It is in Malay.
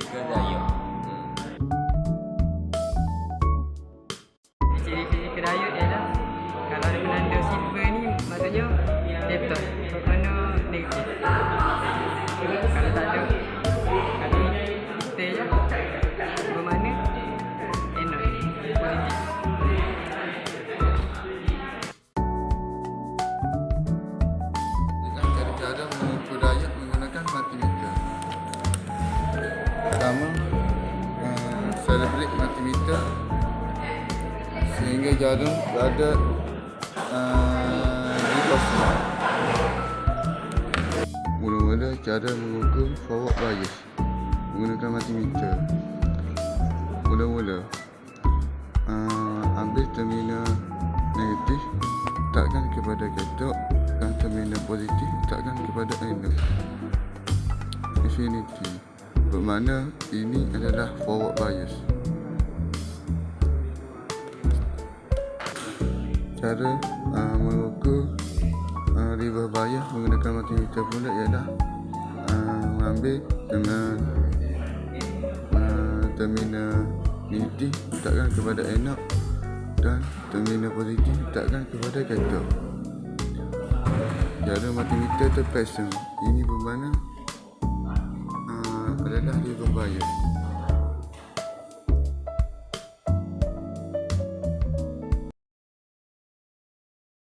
些歌在用。Pertama, celebrate multimeter sehingga jarum berada uh, di kosong. Mula-mula cara mengukur forward bias menggunakan multimeter. Mula-mula uh, ambil terminal negatif letakkan kepada katok dan terminal positif letakkan kepada anode infinity bermakna ini adalah forward bias. Cara uh, mengukur uh, reverse bias menggunakan multimeter pula ialah uh, mengambil dengan uh, terminal negatif letakkan kepada anode dan terminal positif letakkan kepada katok cara multimeter terpasang. Ini bermakna uh, adalah reverse bias